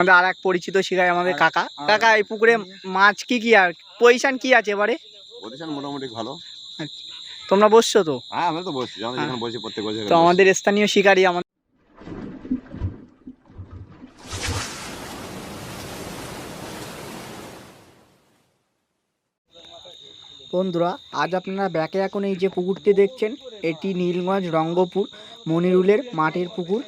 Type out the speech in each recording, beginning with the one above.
আমাদের আর এক পরিচিত শিখায় আমাদের কাকা। কাকা এই পুকুরে মাছ কি কি আর? পজিশন কি আছে এবারে? পজিশন মোটামুটি ভালো। তোমরা বসছো তো? হ্যাঁ আমরা তো বসছি আমরা হ্যাঁ। যেখানে বসি প্রত্যেক বছর তো আমাদের স্থানীয় শিকারী আমাদের বন্ধুরা আজ আপনারা ব্যাকে এখন এই যে পুকুরটি দেখছেন এটি নীলগঞ্জ রঙ্গপুর মনিরুলের মাটির পুকুর।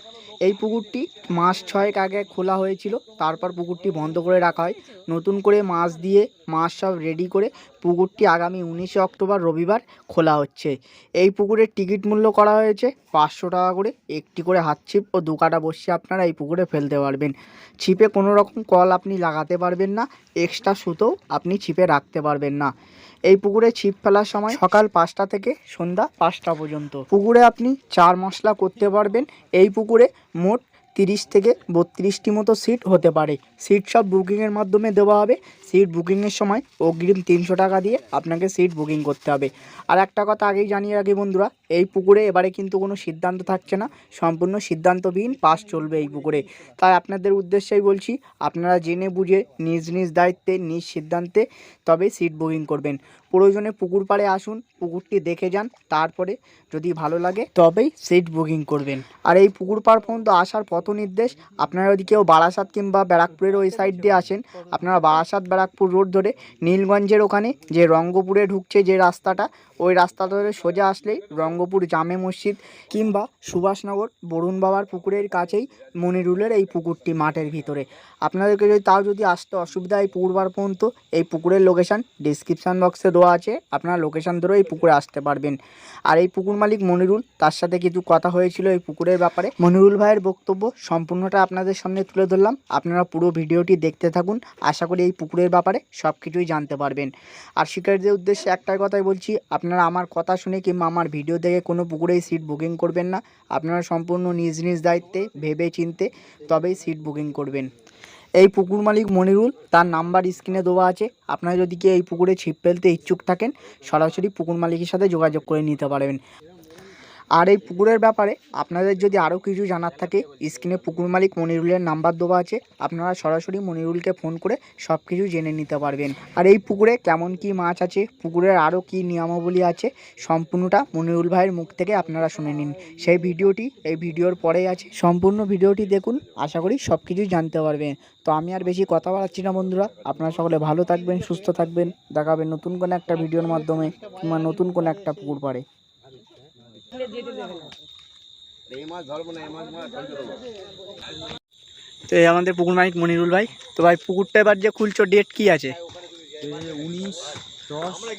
এই পুকুরটি মাস ছয়েক আগে খোলা হয়েছিল। তারপর পুকুরটি বন্ধ করে রাখা হয়। নতুন করে মাছ দিয়ে মাছ সব রেডি করে পুকুরটি আগামী উনিশে অক্টোবর রবিবার খোলা হচ্ছে। এই পুকুরের টিকিট মূল্য করা হয়েছে পাঁচশো টাকা করে। একটি করে হাত ছিপ ও দু কাটা বসে আপনারা এই পুকুরে ফেলতে পারবেন। ছিপে কোনো রকম কল আপনি লাগাতে পারবেন না এক্সট্রা সুতোও আপনি ছিপে রাখতে পারবেন না। এই পুকুরে ছিপ ফেলার সময় সকাল পাঁচটা থেকে সন্ধ্যা পাঁচটা পর্যন্ত। পুকুরে আপনি চার মশলা করতে পারবেন। এই পুকুরে মোট তিরিশ থেকে বত্রিশটি মতো সিট হতে পারে। সিট সব বুকিংয়ের মাধ্যমে দেওয়া হবে। সিট বুকিংয়ের সময় অগ্রিম তিনশো টাকা দিয়ে আপনাকে সিট বুকিং করতে হবে। আর একটা কথা আগেই জানিয়ে রাখি বন্ধুরা এই পুকুরে এবারে কিন্তু কোনো সিদ্ধান্ত থাকছে না। সম্পূর্ণ সিদ্ধান্তবিহীন পাস চলবে এই পুকুরে। তাই আপনাদের উদ্দেশ্যেই বলছি, আপনারা জেনে বুঝে নিজ নিজ দায়িত্বে, নিজ সিদ্ধান্তে তবে সিট বুকিং করবেন। প্রয়োজনে পুকুর পাড়ে আসুন, পুকুরটি দেখে যান, তারপরে যদি ভালো লাগে তবেই সিট বুকিং করবেন। আর এই পুকুর পাড় পর্যন্ত আসার পথ নির্দেশ আপনারা যদি কেউ বারাসাত কিংবা ব্যারাকপুরের ওই সাইড দিয়ে আসেন, আপনারা বারাসাত ব্যারাকপুর রোড ধরে নীলগঞ্জের ওখানে যে রঙ্গপুরে ঢুকছে যে রাস্তাটা, ওই রাস্তা ধরে সোজা আসলেই রঙ্গপুর জামে মসজিদ কিংবা সুভাষনগর বরুণ বাবার পুকুরের কাছেই মনিরুলের এই পুকুরটি মাঠের ভিতরে। আপনাদেরকে যদি তাও যদি আসতে অসুবিধা হয় পুকুর পাড় পর্যন্ত, এই পুকুরের লোকেশান ডিসক্রিপশান বক্সে দেওয়া আছে। আপনারা লোকেশান ধরেও এই পুকুরে আসতে পারবেন। আর এই পুকুর মালিক মনিরুল, তার সাথে কিছু কথা হয়েছিল এই পুকুরের ব্যাপারে। মনিরুল ভাইয়ের বক্তব্য সম্পূর্ণটা আপনাদের সামনে তুলে ধরলাম। আপনারা পুরো ভিডিওটি দেখতে থাকুন। আশা করি এই পুকুরের ব্যাপারে সব কিছুই জানতে পারবেন। আর শিকারীদের উদ্দেশ্যে একটাই কথাই বলছি, আপনারা আমার কথা শুনে কিংবা আমার ভিডিও দেখে কোনো পুকুরেই সিট বুকিং করবেন না। আপনারা সম্পূর্ণ নিজ নিজ দায়িত্বে, ভেবে চিনতে তবেই সিট বুকিং করবেন। এই পুকুর মালিক মনিরুল, তার নাম্বার স্ক্রিনে দেওয়া আছে। আপনারা যদি কি এই পুকুরে ছিপ ফেলতে ইচ্ছুক থাকেন, সরাসরি পুকুর মালিকের সাথে যোগাযোগ করে নিতে পারবেন। আর এই পুকুরের ব্যাপারে আপনাদের যদি আরও কিছু জানার থাকে, স্ক্রিনে পুকুর মালিক মনিরুলের নাম্বার দেওয়া আছে, আপনারা সরাসরি মনিরুলকে ফোন করে সব কিছু জেনে নিতে পারবেন। আর এই পুকুরে কেমন কি মাছ আছে, পুকুরের আরও কি নিয়মাবলী আছে, সম্পূর্ণটা মনিরুল ভাইয়ের মুখ থেকে আপনারা শুনে নিন। সেই ভিডিওটি এই ভিডিওর পরেই আছে। সম্পূর্ণ ভিডিওটি দেখুন, আশা করি সব কিছুই জানতে পারবেন। তো আমি আর বেশি কথা বাড়াচ্ছি না বন্ধুরা, আপনারা সকলে ভালো থাকবেন, সুস্থ থাকবেন। দেখাবেন নতুন কোনো একটা ভিডিওর মাধ্যমে কিংবা নতুন কোনো একটা পুকুর পাড়ে। তো এই আমাদের পুকুর মালিক মনিরুল ভাই। তো ভাই পুকুরটা এবার যে খুলছো ডেট কি আছে?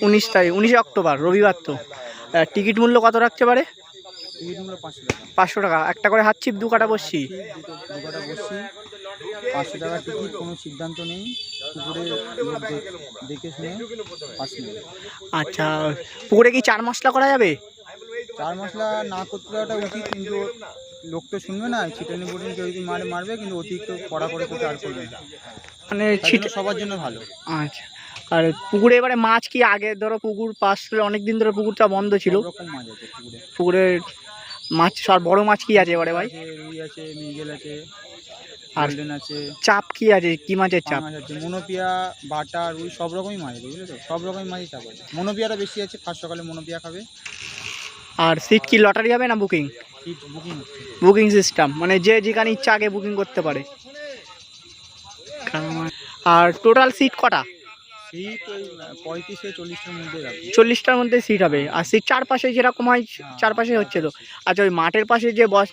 উনিশ তারিখ উনিশে অক্টোবর রবিবার তো। টিকিট মূল্য কত রাখতে পারে? পাঁচশো টাকা। একটা করে হাত ছিপ দু কাটা বসছি। দুটো দুটোটা বসছি। পাঁচশো টাকা টিকিট কোনো সিদ্ধান্ত নেই। পুকুরে দেখে শুনে আচ্ছা পুকুরে কি চার মশলা করা যাবে? চার মশলা না করতে দেওয়াটা উচিত কিন্তু লোক তো শুনবে না ছিটানি বুটিনি কেউ যদি মারে মারবে কিন্তু অতিরিক্ত কড়া করে তো চার করবে। না মানে ছিট সবার জন্য ভালো। আচ্ছা। আর পুকুরে এবারে মাছ কি আগে ধরো পুকুর পাশ অনেক দিন ধরে পুকুরটা বন্ধ ছিল? মাছ আছে পুকুরে। পুকুরে মাছ সব বড় মাছ কি আছে এবারে ভাই? রুই আছে মৃগেল আছে আর আছে। চাপ কি আছে? কি মাছের চাপ? আছে মনোপিয়া বাটা রুই সব রকমই মাছ আছে বুঝলে তো? সব রকমই মাছই চাপ আছে। মনোপিয়াটা বেশি আছে ফার্স্ট সকালে মনোপিয়া খাবে। আর সিট কি লটারি হবে না বুকিং বুকিং সিস্টেম মানে যে যেখানে ইচ্ছা আগে বুকিং করতে পারে। আর টোটাল সিট কটা? চল্লিশটার মধ্যে সিট হবে। আর সিট চারপাশে যেরকম হয় চারপাশে হচ্ছে তো আচ্ছা ওই মাঠের পাশে যে বস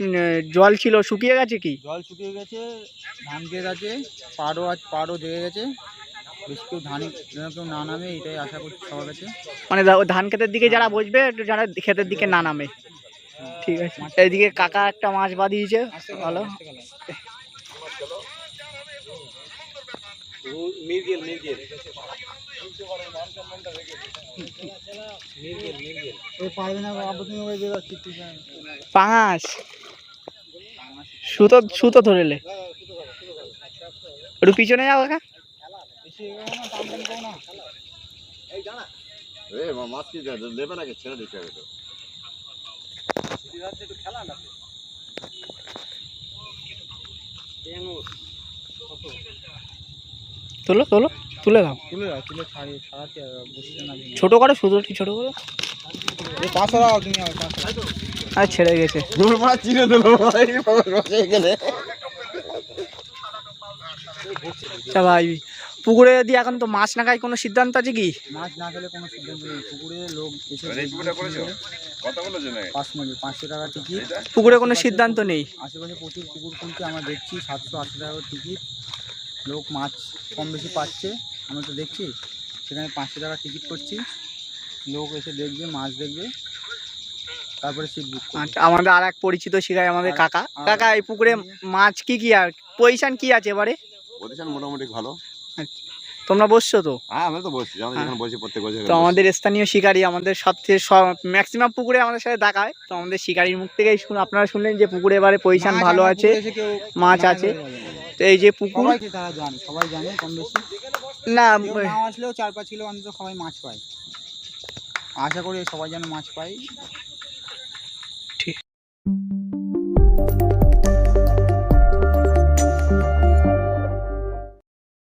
জল ছিল শুকিয়ে গেছে কি? জল শুকিয়ে গেছে ধান আছে পাড়ও আছে পাড়ও জেগে গেছে। বেশি কেউ ধানে যেন কেউ না নামে এটাই আশা করছি সবার কাছে। মানে ধান ক্ষেতের দিকে যারা বসবে একটু যারা ক্ষেতের দিকে না নামে। ঠিক আছে। এইদিকে কাকা একটা মাছ বাঁধিয়েছে। ভালো। পাঙাশ। সুতো সুতো ধরেলে একটু পিছনে যাও কাকা। এ মা- মাছ কি দে- দেবে নাকি? ছেড়ে দিতে হবে তো। তোলো তোলো তুলে দাও। তুলে দাও তুলে ছাড়িয়ে ছাড়াতে বসছে না ছোট করে শুধুটি ছোট করো। এই পাঁচশো দাও তুমি আমার পাঁচশো আর ছেড়ে গেছে। তোর মা চিনে দিল ভাই। এখানে পুকুরে দিয়ে এখন তো মাছ না খাই কোনো সিদ্ধান্ত আছে কি? মাছ না খেলে কোনো সিদ্ধান্ত নেই। পুকুরে লোক এসে রেডপুরে করেছ? কত বলেছ না পাঁচ নেবে পাঁচশো টাকা টিকিট পুকুরে কোনো সিদ্ধান্ত নেই? আশেপাশে প্রচুর পুকুর খুলছে আমরা দেখছি সাতশো আশি টাকা টিকিট লোক মাছ কম বেশি পাচ্ছে আমরা তো দেখছি। সেখানে পাঁচশো টাকা টিকিট করছি। লোক এসে দেখবে মাছ দেখবে। তারপরে সিট বুক আচ্ছা আমাদের আর এক পরিচিত শিখায় আমাদের কাকা। কাকা এই পুকুরে মাছ কি কি আর পজিশন কি আছে এবারে? পজিশন মোটামুটি ভালো। তোমরা বসছো তো? হ্যাঁ আমরা তো বসছি আমরা হ্যাঁ। বসি প্রত্যেক বছর তো আমাদের স্থানীয় শিকারী আমাদের সবথেকে সব ম্যাক্সিমাম পুকুরে আমাদের সাথে দেখা হয়। তো আমাদের শিকারীর মুখ থেকেই শুন আপনারা শুনলেন যে পুকুরে এবারে পজিশন ভালো আছে মাছ আছে। তো এই যে পুকুর তারা জানে সবাই জানে কম বেশি। না না আসলেও চার পাঁচ কিলো অন্তত সবাই মাছ পায়। আশা করি সবাই যেন মাছ পায়।